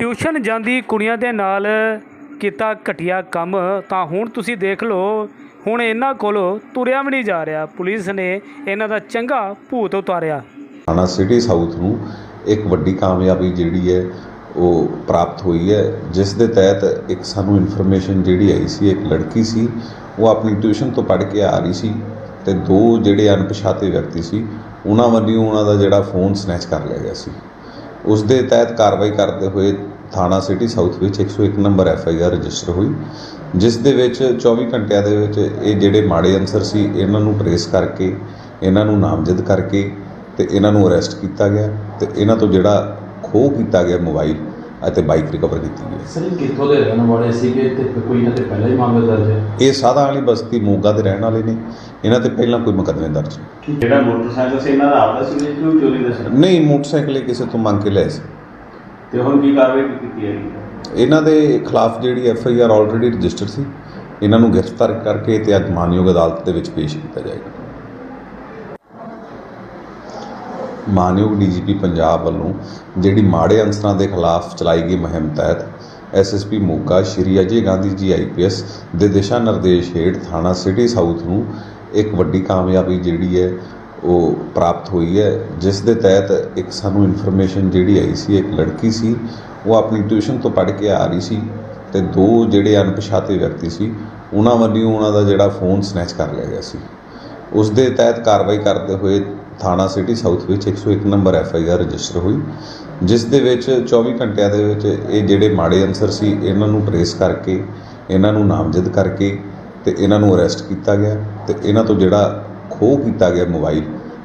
Tuition ਜਾਂਦੀ ਕੁੜੀਆਂ ਦੇ ਨਾਲ ਕੀਤਾ ਘਟੀਆ ਕੰਮ, ਤਾਂ ਹੁਣ ਤੁਸੀਂ ਦੇਖ ਲਓ, ਹੁਣ ਇਹਨਾਂ ਕੋਲੋਂ ਤੁਰਿਆ ਵੀ ਨਹੀਂ ਜਾ ਰਿਹਾ। ਪੁਲਿਸ ਨੇ ਇਹਨਾਂ ਦਾ ਚੰਗਾ ਭੂਤ ਉਤਾਰਿਆ। ਥਾਣਾ ਸਿਟੀ ਸਾਊਥ ਨੂੰ ਇੱਕ ਵੱਡੀ ਕਾਮਯਾਬੀ ਜਿਹੜੀ ਹੈ, ਉਹ ਪ੍ਰਾਪਤ ਹੋਈ ਹੈ, ਜਿਸ ਦੇ ਤਹਿਤ ਇੱਕ ਸਾਨੂੰ ਇਨਫੋਰਮੇਸ਼ਨ ਜਿਹੜੀ ਆਈ ਸੀ, ਇੱਕ ਲੜਕੀ ਸੀ, ਉਹ ਆਪਣੀ ਟਿਊਸ਼ਨ ਤੋਂ ਪੜ੍ਹ ਕੇ ਆ ਰਹੀ ਸੀ ਤੇ ਦੋ ਜਿਹੜੇ ਅਣਪਛਾਤੇ ਵਿਅਕਤੀ ਸੀ, ਉਹਨਾਂ ਵੱਲੋਂ ਉਹਨਾਂ ਦਾ ਜਿਹੜਾ ਫੋਨ ਸਨੈਚ ਕਰ ਲਿਆ ਗਿਆ ਸੀ। ਉਸ ਦੇ ਤਹਿਤ ਕਾਰਵਾਈ ਕਰਦੇ ਹੋਏ ਥਾਣਾ ਸਿਟੀ ਸਾਊਥ ਵਿੱਚ 101 ਨੰਬਰ ਐਫ ਆਈ ਆਰ ਰਜਿਸਟਰ ਹੋਈ, ਜਿਸ ਦੇ ਵਿੱਚ 24 ਘੰਟਿਆਂ ਦੇ ਵਿੱਚ ਇਹ ਜਿਹੜੇ ਮਾੜੇ ਅਨਸਰ ਸੀ, ਇਹਨਾਂ ਨੂੰ ਟਰੇਸ ਕਰਕੇ, ਇਹਨਾਂ ਨੂੰ ਨਾਮਜ਼ਦ ਕਰਕੇ ਤੇ ਇਹਨਾਂ ਨੂੰ ਅਰੈਸਟ ਕੀਤਾ ਗਿਆ ਤੇ ਇਹਨਾਂ ਤੋਂ ਜਿਹੜਾ ਖੋਹ ਕੀਤਾ ਗਿਆ ਮੋਬਾਈਲ ਅਤੇ ਬਾਈਕ ਰਿਕਵਰ ਕੀਤੀ ਗਈ ਸਰ ਇਹ ਕਿੱਥੋਂ ਦੇ ਰਹਿਣ ਵਾਲੇ ਸੀਗੇ ਤੇ ਕੋਈ ਇਹਨਾਂ ਤੇ ਪਹਿਲਾਂ ਹੀ ਮਾਮਲਾ ਦਰਜ ਹੈ? ਇਹ ਸਾਦਾ ਵਾਲੀ ਬਸਤੀ ਮੋਗਾ ਦੇ ਰਹਿਣ ਵਾਲੇ ਨੇ। ਇਹਨਾਂ ਤੇ ਪਹਿਲਾਂ ਕੋਈ ਮੁਕੱਦਮੇ ਦਰਜ ਨਹੀਂ। ਜਿਹੜਾ ਮੋਟਰਸਾਈਕਲ ਸੀ ਇਹਨਾਂ ਦਾ ਆਪਦਾ ਸੀ ਜਾਂ ਕਿਉਂ ਚੋਰੀ ਦਾ ਸੀ? ਨਹੀਂ ਮੋਟਰਸਾਈਕਲ ਇਹ ਕਿਸੇ ਤੋਂ ਮੰਗ ਕੇ ਲਿਆ ਸੀ। ਤੇ ਹੁਣ ਕੀ ਕਾਰਵਾਈ ਕੀਤੀ ਹੈ? ਇਹਨਾਂ ਦੇ ਖਿਲਾਫ ਜਿਹੜੀ F I R already register ਸੀ ਇਹਨਾਂ ਨੂੰ ਗ੍ਰਿਫਤਾਰ ਕਰਕੇ ਤੇ ਅੱਜ ਮਾਨਯੋਗ ਅਦਾਲਤ ਦੇ ਵਿੱਚ ਪੇਸ਼ ਕੀਤਾ ਜਾਏਗਾ। ਮਾਨਯੋਗ ਡੀਜੀਪੀ ਪੰਜਾਬ ਵੱਲੋਂ ਜਿਹੜੀ ਮਾੜੇ ਅਨਸਰਾਂ ਦੇ ਖਿਲਾਫ ਚਲਾਈ ਗਈ ਮੁਹਿੰਮ ਤਹਿਤ ਐਸਐਸਪੀ ਮੋਗਾ ਸ਼੍ਰੀ ਅਜੇ ਗਾਂਧੀ ਜੀ ਆਈਪੀਐਸ ਦੇ ਦਿਸ਼ਾ ਨਿਰਦੇਸ਼ ਹੇਠ ਥਾਣਾ ਸਿਟੀ ਸਾਊਥ ਨੂੰ ਇੱਕ ਵੱਡੀ ਕਾਮਯਾਬੀ ਜਿਹੜੀ ਹੈ ਉਹ ਪ੍ਰਾਪਤ ਹੋਈ ਹੈ, ਜਿਸ ਦੇ ਤਹਿਤ ਇੱਕ ਸਾਨੂੰ ਇਨਫੋਰਮੇਸ਼ਨ ਜਿਹੜੀ ਆਈ ਸੀ, ਇੱਕ ਲੜਕੀ ਸੀ, ਉਹ ਆਪਣੀ ਟਿਊਸ਼ਨ ਤੋਂ ਪੜ੍ਹ ਕੇ ਆ ਰਹੀ ਸੀ ਤੇ ਦੋ ਜਿਹੜੇ ਅਣਪਛਾਤੇ ਵਿਅਕਤੀ ਸੀ, ਉਹਨਾਂ ਵੱਲੋਂ ਉਹਨਾਂ ਦਾ ਜਿਹੜਾ ਫੋਨ ਸਨੈਚ ਕਰ ਲਿਆ ਗਿਆ ਸੀ। ਉਸ ਦੇ ਤਹਿਤ ਕਾਰਵਾਈ ਕਰਦੇ ਹੋਏ ਥਾਣਾ ਸਿਟੀ ਸਾਊਥ ਵਿੱਚ 101 ਨੰਬਰ ਐਫ ਆਈ ਆਰ ਰਜਿਸਟਰ ਹੋਈ ਜਿਸ ਦੇ ਵਿੱਚ 24 ਘੰਟਿਆਂ ਦੇ ਵਿੱਚ ਇਹ ਜਿਹੜੇ ਮਾੜੇ ਅਨਸਰ ਸੀ ਇਹਨਾਂ ਨੂੰ ਟਰੇਸ ਕਰਕੇ ਇਹਨਾਂ ਨੂੰ ਨਾਮਜ਼ਦ ਕਰਕੇ ਤੇ ਇਹਨਾਂ ਨੂੰ ਅਰੈਸਟ ਕੀਤਾ ਗਿਆ ਤੇ ਇਹਨਾਂ ਤੋਂ ਜਿਹੜਾ ਖੋਹ ਕੀਤਾ ਗਿਆ ਮੋਬਾਈਲ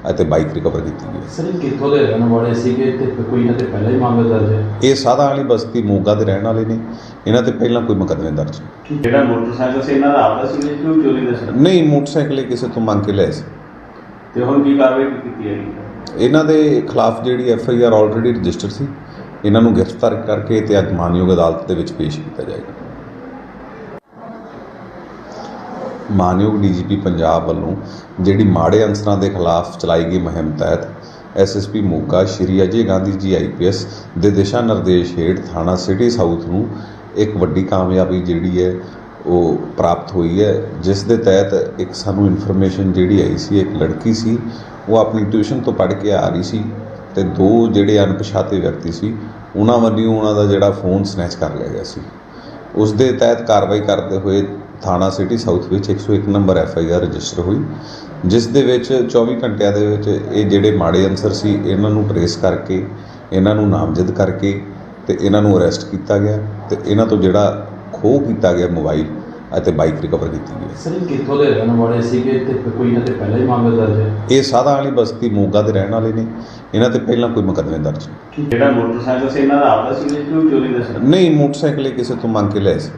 ਅਤੇ ਬਾਈਕ ਰਿਕਵਰ ਕੀਤੀ ਗਈ। ਸਰ ਇਹ ਕਿੱਥੋਂ ਦੇ ਰਹਿਣ ਵਾਲੇ ਸੀਗੇ ਤੇ ਕੋਈ ਇਹਨਾਂ ਤੇ ਪਹਿਲਾਂ ਹੀ ਮਾਮਲਾ ਦਰਜ ਹੈ? ਇਹ ਸਾਦਾ ਵਾਲੀ ਬਸਤੀ ਮੋਗਾ ਦੇ ਰਹਿਣ ਵਾਲੇ ਨੇ ਇਹਨਾਂ ਤੇ ਪਹਿਲਾਂ ਕੋਈ ਮੁਕੱਦਮੇ ਦਰਜ ਨਹੀਂ। ਜਿਹੜਾ ਮੋਟਰਸਾਈਕਲ ਸੀ ਇਹਨਾਂ ਦਾ ਆਪਦਾ ਸੀ ਕਿਉਂ ਚੋਰੀ ਦਾ ਸੀ? ਨਹੀਂ ਮੋਟਰਸਾਈਕਲ ਇਹ ਕਿਸੇ ਤੋਂ ਮੰਗ ਕੇ ਲਿਆ ਸੀ। ਤੇ ਹੁਣ ਕੀ ਕਾਰਵਾਈ ਕੀਤੀ ਹੈ ਇਹਨਾਂ ਦੇ ਖਿਲਾਫ ਜਿਹੜੀ F I R already register ਸੀ, ਇਹਨਾਂ ਨੂੰ ਗ੍ਰਿਫਤਾਰ ਕਰਕੇ ਤੇ ਅੱਜ ਮਾਨਯੋਗ ਅਦਾਲਤ ਦੇ ਵਿੱਚ ਪੇਸ਼ ਕੀਤਾ ਜਾਏਗਾ। ਮਾਨਯੋਗ ਡੀਜੀਪੀ ਪੰਜਾਬ ਵੱਲੋਂ ਜਿਹੜੀ ਮਾੜੇ ਅਨਸਰਾਂ ਦੇ ਖਿਲਾਫ ਚਲਾਈ ਗਈ ਮੁਹਿੰਮ ਤਹਿਤ ਐਸਐਸਪੀ ਮੋਗਾ ਸ਼੍ਰੀ ਅਜੇ ਗਾਂਧੀ ਜੀ ਆਈਪੀਐਸ ਦੇ ਦਿਸ਼ਾ ਨਿਰਦੇਸ਼ ਹੇਠ ਥਾਣਾ ਸਿਟੀ ਸਾਊਥ ਨੂੰ ਇੱਕ ਵੱਡੀ ਕਾਮਯਾਬੀ ਜਿਹੜੀ ਹੈ ਉਹ ਪ੍ਰਾਪਤ ਹੋਈ ਹੈ, ਜਿਸ ਦੇ ਤਹਿਤ ਇੱਕ ਸਾਨੂੰ ਇਨਫੋਰਮੇਸ਼ਨ ਜਿਹੜੀ ਆਈ ਸੀ, ਇੱਕ ਲੜਕੀ ਸੀ, ਉਹ ਆਪਣੀ ਟਿਊਸ਼ਨ ਤੋਂ ਪੜ੍ਹ ਕੇ ਆ ਰਹੀ ਸੀ ਤੇ ਦੋ ਜਿਹੜੇ ਅਣਪਛਾਤੇ ਵਿਅਕਤੀ ਸੀ, ਉਹਨਾਂ ਵੱਲੋਂ ਉਹਨਾਂ ਦਾ ਜਿਹੜਾ ਫੋਨ ਸਨੈਚ ਕਰ ਲਿਆ ਗਿਆ ਸੀ। ਉਸ ਦੇ ਤਹਿਤ ਕਾਰਵਾਈ ਕਰਦੇ ਹੋਏ ਥਾਣਾ ਸਿਟੀ ਸਾਊਥ ਵਿੱਚ 101 ਨੰਬਰ ਐਫ ਆਈ ਆਰ ਰਜਿਸਟਰ ਹੋਈ, ਜਿਸ ਦੇ ਵਿੱਚ 24 ਘੰਟਿਆਂ ਦੇ ਵਿੱਚ ਇਹ ਜਿਹੜੇ ਮਾੜੇ ਅਨਸਰ ਸੀ, ਇਹਨਾਂ ਨੂੰ ਟਰੇਸ ਕਰਕੇ, ਇਹਨਾਂ ਨੂੰ ਨਾਮਜ਼ਦ ਕਰਕੇ ਤੇ ਇਹਨਾਂ ਨੂੰ ਅਰੈਸਟ ਕੀਤਾ ਗਿਆ ਤੇ ਇਹਨਾਂ ਤੋਂ ਜਿਹੜਾ ਖੋਹ ਕੀਤਾ ਗਿਆ ਮੋਬਾਈਲ ਅਤੇ ਬਾਈਕ ਰਿਕਵਰ ਕੀਤੀ ਗਈ। ਸਰ ਇਹ ਕਿੱਥੋਂ ਦੇ ਰਹਿਣ ਵਾਲੇ ਸੀਗੇ ਤੇ ਕੋਈ ਇਹਨਾਂ ਤੇ ਪਹਿਲਾਂ ਹੀ ਮਾਮਲਾ ਦਰਜ ਹੈ? ਇਹ ਸਾਦਾ ਵਾਲੀ ਬਸਤੀ ਮੋਗਾ ਦੇ ਰਹਿਣ ਵਾਲੇ ਨੇ। ਇਹਨਾਂ ਤੇ ਪਹਿਲਾਂ ਕੋਈ ਮੁਕੱਦਮੇ ਦਰਜ ਨਹੀਂ। ਜਿਹੜਾ ਮੋਟਰਸਾਈਕਲ ਸੀ ਇਹਨਾਂ ਦਾ ਆਪਦਾ ਸੀ ਜਾਂ ਕਿਉਂ ਚੋਰੀ ਦਾ ਸੀ ਨਹੀਂ ਮੋਟਰਸਾਈਕਲ ਇਹ ਕਿਸੇ ਤੋਂ ਮੰਗ ਕੇ ਲਿਆ ਸੀ।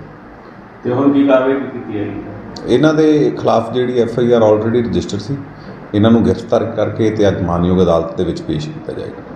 ਤੇ ਹੁਣ ਕੀ ਕਾਰਵਾਈ ਕੀਤੀ ਹੈ? ਇਹਨਾਂ ਦੇ ਖਿਲਾਫ ਜਿਹੜੀ F I R already register ਸੀ ਇਹਨਾਂ ਨੂੰ ਗ੍ਰਿਫਤਾਰ ਕਰਕੇ ਤੇ ਅੱਜ ਮਾਨਯੋਗ ਅਦਾਲਤ ਦੇ ਵਿੱਚ ਪੇਸ਼ ਕੀਤਾ ਜਾਏਗਾ।